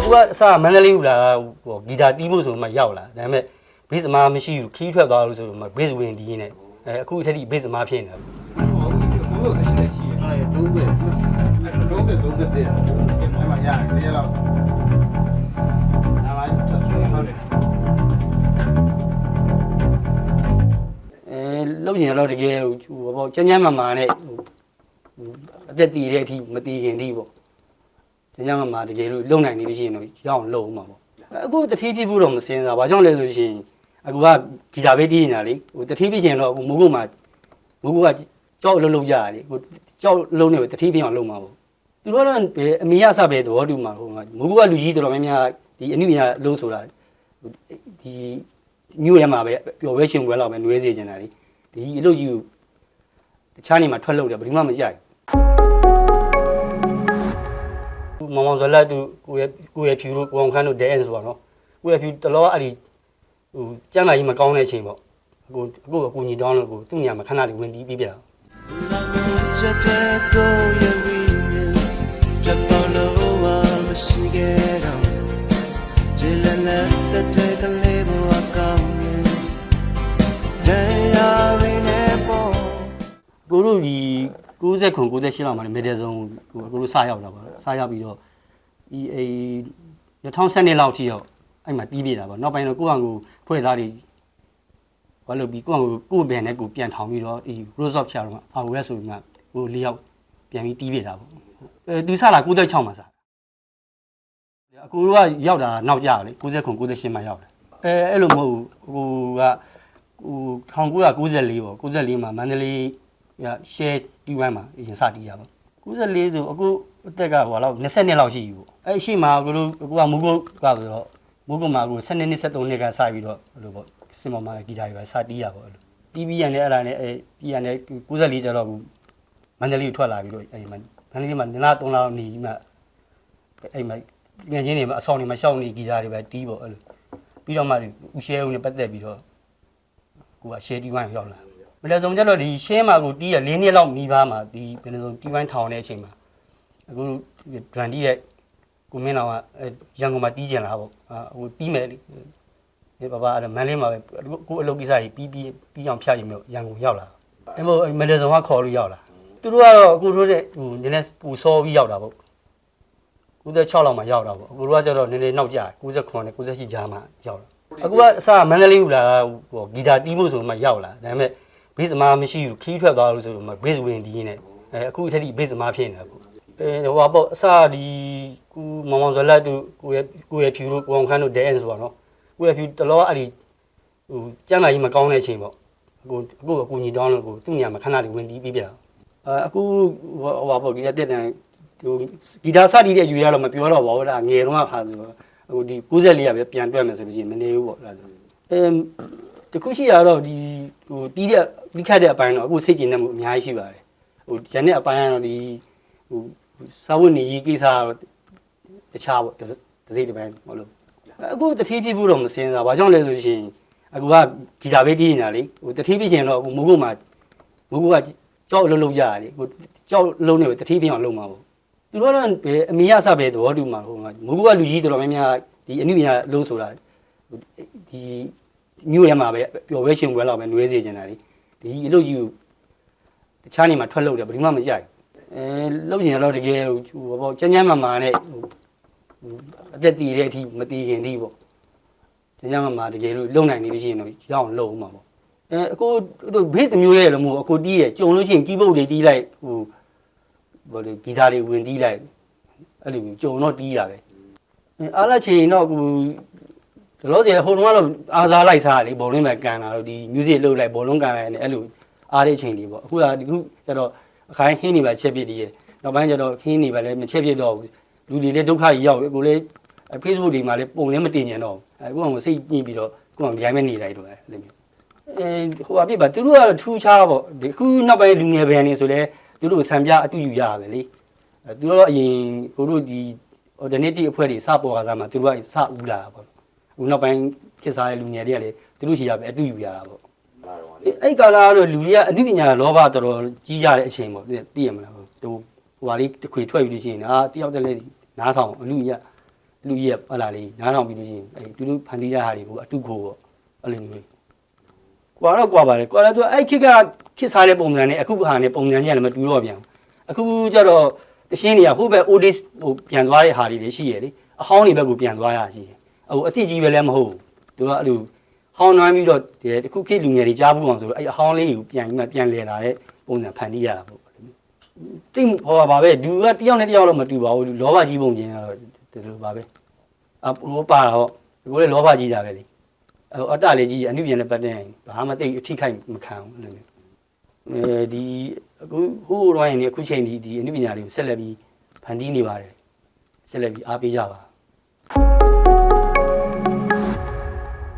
အခုကအစမန္တလေးကလာဟိုဂီတာတီးဖို့ဆိုမှရောက်လာဒါပေမဲ့ဘေးစမားမရှိဘူးခီးထွက်သွားလို့ဆိုတော့မှဘေးစဝင်တီးနေအဲအခုအထက်ထိဘေးစမားဖြစ်နေတာဟုတ်ကဲ့ရှိတယ်ရှိတယ်အဲ့ဒါသုံးပဲသုံးပဲသုံးတဲ့အဲ့မှာရတယ်တရက်လောက်ဒါမှဆက်ဆွဲဟုတ်တယ်အဲလုံကျင်တော့တကယ်ဟိုဘောကျန်းကျန်းမာမာနဲ့ဟိုအသက်တည်တဲ့အထိမတည်ခင်ထိပေါ့ ကျန်းကျန်းမာမာတကယ်လို့လုံနိုင်နေလို့ရှိရင်တော့ရအောင်လုံမှာပေါ့အခုတတိပြဖို့တော့မစင်စားဘာကြောင့်လဲဆိုရှင်အခုကဂီတာဘေးတီးနေတာလေဟိုတတိပြချင်တော့အခုမိုးကုတ်မှာမိုးကုတ်ကကြောက်လုံးလုံးကြရလေဟိုကြောက်လုံးနေပဲတတိပြအောင်လုံမှာပေါ့သူတို့တော့အမေရဆပဲသဘောတူမှာဟိုကမိုးကုတ်ကလူကြီးတော်တော်များများဒီအနုညာလုံးဆိုတာဒီမြို့ထဲမှာပဲပျော်ပွဲရှင်ပွဲလောက်ပဲနှွေးစေချင်တာလေဒီအလုပ်ကြီးကိုတခြားနေမှာထွက်လို့တယ်ဘယ်သူမှမကြိုက်ဘူး မောင်မောင်ဇလက်တို့ကိုရကိုရဖြူတို့ကိုအောင်ခန်းတို့ဒဲအန်ဆိုပါနော်ကိုရဖြူတလောအဲ့ဒီဟိုကျမ်းမာကြီးမကောင်းတဲ့အချိန်ပေါ့အခုအခုအကူညီတောင်းလို့ကိုသူ့ညာမှာခဏလေးဝင်တီးပြီးပြတာချက်တဲ့ကိုရဝီချက်ပေါ်လို့ဝမရှိခဲ့တော့ဂျလလသက်တဲ့ကလေးဘဝကောင်းရင်တရားရင်းနဲ့ပေါ်ကိုတို့ဒီ 60ခွန်68လောက်မှာမေဒယ်ဆုံးဟိုကိုတို့စရောက်တာပါစရောက်ပြီးတော့ဒီအေ2012လောက်ထိတော့အဲ့မှာတီးပြတာပေါ့နောက်ပိုင်းတော့ကိုယ့်အကူဖွဲ့သားတွေဘာလို့ပြီးကိုယ့်အကူကိုယ့်ဘယ်နဲ့ကိုယ်ပြန်ထောင်ပြီးတော့ဒီ Rose of Sharon က ROS ဆိုပြီးမှဟို၄ယောက်ပြန်ပြီးတီးပြတာပေါ့အဲသူစလာ96မှာစအကူတို့ကရောက်တာနောက်ကြတယ်60ခွန်68မှာရောက်တယ်အဲအဲ့လိုမဟုတ်ဘူးဟိုကဟို1994ပေါ့94မှာမန္တလေးရ share တီးဝိုင်းမှာအရင်စတီးရပါ94ဆိုအခုအသက်ကဟိုလောက်20နှစ်လောက်ရှိပြီပေါ့အဲ့အရှိမှာကိုတို့အခုကမူကုတ်ကဆိုတော့မူကုတ်မှာကို12နှစ်73နှစ်ကစပြီးတော့ဘယ်လိုပေါ့စင်မမှာဂီတာတွေပဲစတီးရပေါ့အဲ့လိုတီးပြီးရနေအဲ့ဒါနဲ့အဲပြီးရနေ94ကျတော့ဘူးမန္တလေးကိုထွက်လာပြီးတော့အဲ့မှာမန္တလေးမှာနင်လာ3လလောက်နေပြီးမှအဲ့မှာငယ်ချင်းတွေမှာအဆောင်တွေမှာရှောက်နေဂီတာတွေပဲတီးပေါ့အဲ့လိုပြီးတော့မှဦးရှဲဦးနဲ့ပတ်သက်ပြီးတော့ကိုက share တီးဝိုင်းရောက်လာ မလဲဆုံးကြတော့ဒီရှင်းမှာကိုတီးရ၄နှစ်လောက်နီးပါးမှာဒီဘယ်လိုဆုံးတီးဝိုင်းထောင်တဲ့အချိန်မှာအခုဒရန်တီရဲ့ကိုမင်းတော်ကအဲရန်ကုန်မှာတီးကျင်လာပေါ့အာဟိုတီးမယ်လေဒီဘာဘာအဲ့မန်လေးမှာပဲကိုအလုပ်ကိစ္စကြီးပြီးပြီးပြီးအောင်ဖြတ်ရင်မျိုးရန်ကုန်ရောက်လာအဲ့မို့မလဲဆုံးကခေါ်လို့ရောက်လာသူတို့ကတော့အခုတို့တဲ့ဟိုနည်းနည်းပူစောပြီးရောက်တာပေါ့96လောက်မှာရောက်တာပေါ့အခုတို့ကကျတော့နည်းနည်းနောက်ကျ69နဲ့98ကြားမှာရောက်လာအခုကအစမန္တလေးကလာဟိုဂီတာတီးဖို့ဆိုမှရောက်လာဒါပေမဲ့ ဘေးစမားမရှိဘူးခီးထွက်သွားလို့ဆိုတော့မှဘေးစဝင်တီးနေအဲအခုအထက်ထိဘေးစမားဖြစ်နေတာပေါ့အဲဟိုပေါ့အစဒီကူမောင်မောင်ဇလက်တို့ကိုရကိုရဖြူတို့ကိုအောင်ခန်းတို့ဒဲအန်ဆိုပါနော်ကိုရဖြူတလောအဲ့ဒီဟိုကျမ်းမာကြီးမကောင်းတဲ့အချိန်ပေါ့အခုအခုအကူညီတောင်းလို့ကိုသူ့ညာမှာခဏလေးဝင်တီးပြီးပြတာအဲအခုဟိုပေါ့ဒီတက်တန်ဟိုဂီတာစတီးတဲ့အယူရတော့မပြောတော့ပါဘူးဒါငယ်တော့မှဖာဆိုတော့ဟိုဒီ94ရပဲပြန်တွက်မယ်ဆိုလို့ရှိရင်မနေဘူးပေါ့အဲ့ဒါဆိုအဲ တခုရှိရတော့ဒီဟိုတီးတဲ့တိခတ်တဲ့အပိုင်းတော့အခုစိတ်ကျင်နေမှုအများကြီးရှိပါတယ်ဟိုဂျန်တဲ့အပိုင်းကတော့ဒီဟိုစာဝတ်နေရေးကိစ္စကတော့တခြားပေါ့တစ်တစ်စိတ်တစ်ပိုင်းဟုတ်လို့အခုတတိပြဖို့တော့မစင်စားဘာကြောင့်လဲဆိုရှင်အခုကဂီတာဘေးတီးနေတာလေဟိုတတိပြချင်တော့အခုမိုးကုတ်မှာမိုးကုတ်ကကြောက်လုံးလုံးကြရလေဟိုကြောက်လုံးနေပဲတတိပြအောင်လုံးမှာပေါ့သူတို့ကတော့ဘယ်အမေရဆပဲသဘောတူမှာဟိုကမိုးကုတ်ကလူကြီးတော်တော်များများဒီအနုညာလုံးဆိုတာဒီ မြို့ထဲမှာပဲပျော်ပွဲရှင်ပွဲလောက်ပဲနှွေးစေချင်တာလေဒီအလုပ်ကြီးကိုတခြားနေမှာထွက်လို့တယ်ဘယ်သူမှမကြိုက်ဘူးအဲလုပ်ချင်တော့တကယ်ဟိုဘောကျန်းကျန်းမာမာနဲ့ဟိုအသက်တည်တဲ့အထိမတည်ခင်ထိပေါ့ကျန်းကျန်းမာမာတကယ်လို့လုံနိုင်နေလို့ရှိရင်တော့ရအောင်လုပ်အောင်မှာပေါ့အဲအခုတို့ဘေးတစ်မျိုးရဲ့လို့မဟုတ်အခုတီးရဲ့ကြုံလို့ရှိရင်ကြီးပုတ်တွေတီးလိုက်ဟိုဘောလေဂီတာတွေဝင်တီးလိုက်အဲ့လိုမျိုးကြုံတော့တီးတာပဲအဲအားလက်ချင်တော့အခု ဒါလို့ဆိုရင်ဟိုတုန်းကတော့အားစားလိုက်စားလေဘောလုံးပဲကန်လာတော့ဒီ music လှုပ်လိုက်ဘောလုံးကန်လိုက်နဲ့အဲ့လိုအားတဲ့အချိန်တွေပေါ့အခုကဒီခုကျတော့အခိုင်းဟင်းနေပါချက်ပြစ်တည်းရဲ့နောက်ပိုင်းကျတော့ခင်းနေပါလဲမချက်ပြစ်တော့ဘူးလူတွေလည်းဒုက္ခကြီးရောက်ကိုလည်း Facebook တွေမှာလည်းပုံလည်းမတင်ကြတော့အခုအောင်စိတ်ညှိပြီးတော့ကိုအောင်ဒီတိုင်းပဲနေလိုက်တော့အဲ့လိုမျိုးအဲဟိုအပြစ်ပါသူတို့ကတော့ထူးခြားပေါ့ဒီခုနောက်ပိုင်းလူငယ်ဘယ်နေဆိုလဲသူတို့ဆံပြအတူယူရပါပဲလေအဲသူတို့အရင်ကိုတို့ဒီ alternative အဖွဲ့တွေစပေါ်ကစားမှာသူတို့ကစဦးလာတာပေါ့ ခုနောက်ပိုင်းခေတ်စားတဲ့လူငယ်တွေကလည်းသူတို့ရှိရပဲအတူယူရတာပေါ့အဲ့အဲ့ကာလကတော့လူတွေကအနုပညာလောဘတော်တော်ကြီးကြတဲ့အချိန်ပေါ့သိသိရမလားဟိုဟိုဟာလေးတစ်ခွေထွက်ပြီးလို့ရှိရင်အာတယောက်တည်းလေးနားထောင်အလူရလူကြီးရဲ့ဟလာလေးနားထောင်ပြီးလို့ရှိရင်အဲသူတို့ဖန်တီးကြတာတွေကိုအတုခိုးပေါ့အဲ့လိုမျိုးကွာတော့ကွာပါတယ်ကွာတော့သူအဲ့ခစ်ကခစ်စားတဲ့ပုံစံနဲ့အခုဟာနဲ့ပုံစံကြီးကလည်းမတူတော့ပြန်အခုကျတော့တရှင်းတွေကဟိုဘက် OD ဟိုပြန်သွားတဲ့ဟာတွေလည်းရှိရလေအဟောင်းတွေဘက်ကိုပြန်သွားရရှိတယ် ဟိုအတိကြီးပဲလည်းမဟုတ်ဘူးသူကအဲ့လိုဟောင်းနှွမ်းပြီးတော့ဒီတခုခေတ်လူငယ်တွေကြားဘူးအောင်ဆိုတော့အဲ့အဟောင်းလေးကိုပြန်ပြီးမှပြန်လဲလာတဲ့ပုံစံဖန်တီးရတာပေါ့တိတ်ဟောပါပဲသူကတယောက်နဲ့တယောက်တော့မတူပါဘူးသူလောဘကြီးပုံချင်းကတော့ဒီလိုပါပဲအဘောပါတော့ကိုလည်းလောဘကြီးတာပဲလေအဲအတ္တလေးကြီးအနုပြန်နဲ့ပတ်တဲ့ဘာမှတိတ်အထိခိုက်မခံဘူးအဲ့လိုမျိုးအဲဒီအခုဟိုးတော့ရင်အခုချိန်ဒီဒီအနုပညာလေးကိုဆက်လက်ပြီးဖန်တီးနေပါတယ်ဆက်လက်ပြီးအားပေးကြပါ